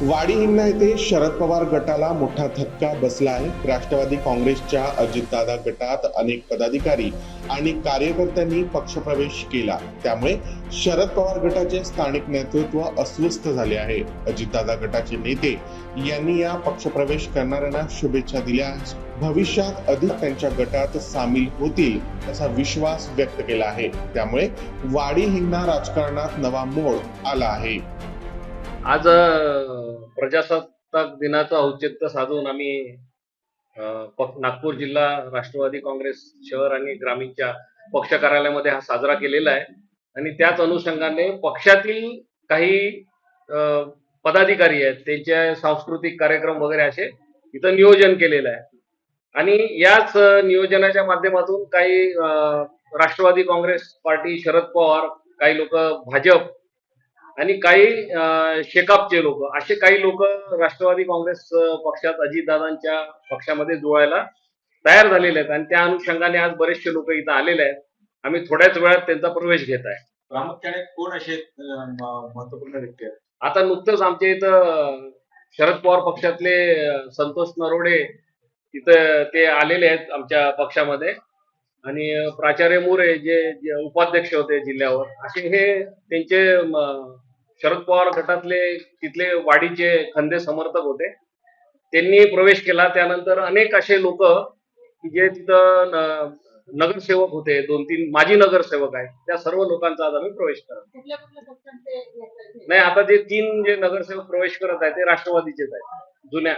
वाडी हिंगणा येथे शरद पवार गटाला मोठा धक्का बसला आहे. राष्ट्रवादी काँग्रेसच्या अजितदादा गटात अनेक पदाधिकारी आणि कार्यकर्त्यांनी पक्षप्रवेश केला. त्यामुळे शरद पवार गटाचे स्थानिक नेतृत्व अस्वस्थ झाले आहे. अजितदादा गटाचे नेते यांनी या पक्षप्रवेश करणाऱ्यांना शुभेच्छा दिल्या भविष्यात अधिक त्यांच्या गटात सामील होतील असा विश्वास व्यक्त केला आहे. त्यामुळे वाडी हिंगणा राजकारणात नवा मोड आला आहे. आज प्रजासत्ताक दिनाचं औचित्य साधून आम्ही नागपूर जिल्हा राष्ट्रवादी काँग्रेस शहर आणि ग्रामीणच्या पक्ष कार्यालयामध्ये हा साजरा केलेला आहे. आणि त्याच अनुषंगाने पक्षातील काही पदाधिकारी आहेत त्यांचे सांस्कृतिक कार्यक्रम वगैरे असे इथं नियोजन केलेलं आहे. आणि याच नियोजनाच्या माध्यमातून काही राष्ट्रवादी काँग्रेस पार्टी शरद पवार काही लोक भाजप आणि काही शेकापचे लोक असे काही लोक राष्ट्रवादी काँग्रेस पक्षात अजितदादांच्या पक्षामध्ये जुळायला तयार झालेले आहेत. आणि त्या अनुषंगाने आज बरेचसे लोक इथं आलेले आहेत. आम्ही थोड्याच वेळात त्यांचा प्रवेश घेत आहे. प्रामुख्याने कोण असे महत्त्वपूर्ण व्यक्ती आहेत? आता नुकतंच आमच्या इथं शरद पवार पक्षातले संतोष नरोडे इथं ते आलेले आहेत आमच्या पक्षामध्ये. आणि प्राचार्य मोरे जे उपाध्यक्ष होते जिल्ह्यावर असे हे त्यांचे शरद पवार गटातले तिथले वाडीचे खंदे समर्थक होते. त्यांनी प्रवेश केला. त्यानंतर अनेक असे लोक जे तिथं नगरसेवक होते. दोन तीन माजी नगरसेवक आहेत. त्या सर्व लोकांचा आज आम्ही प्रवेश करत? नाही आता जे तीन जे नगरसेवक प्रवेश करत आहेत ते राष्ट्रवादीचेच आहेत. जुन्या.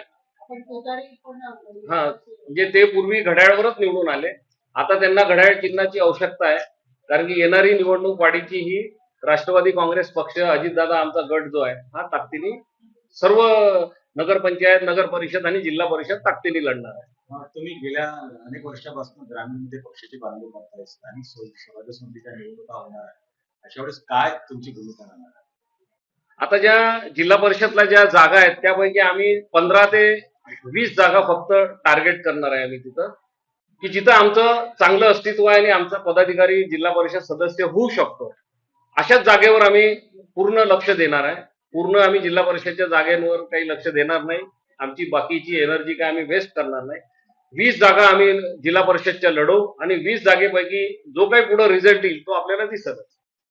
हा म्हणजे ते पूर्वी घड्याळवरच निवडून आले. आता त्यांना घड्याळ चिन्हाची आवश्यकता आहे. कारण की येणारी निवडणूक वाढीची ही राष्ट्रवादी काँग्रेस पक्ष अजितदादा आमचा गट जो आहे हा ताकदीने सर्व नगरपंचायत नगर परिषद आणि जिल्हा परिषद ताकदीने लढणार आहे. तुम्ही गेल्या अनेक वर्षापासून ग्रामीणमध्ये पक्षाची बांधणी करताय स्थानिक स्व- स्वराज्य समितीच्या निवडणुका होणार आहे अशा वेळेस काय तुमची भूमिका राहणार आहे? आता ज्या जिल्हा परिषदला ज्या जागा आहेत त्यापैकी आम्ही पंधरा ते वीस जागा फक्त टार्गेट करणार आहे आम्ही तिथं. की जिथं आमचं चांगलं अस्तित्व आहे आणि आमचा पदाधिकारी जिल्हा परिषद सदस्य होऊ शकतो. अशाच जागेवर आम्ही पूर्ण लक्ष देणार आहे. पूर्ण आम्ही जिल्हा परिषदच्या जागेवर काही लक्ष देणार नाही. आमची बाकीची एनर्जी काय आम्ही वेस्ट करणार नाही. वीस जागा आम्ही जिल्हा परिषदच्या लढवू आणि वीस जागेपैकी जो काही पुढे रिझल्ट येईल तो आपल्याला दिसतच.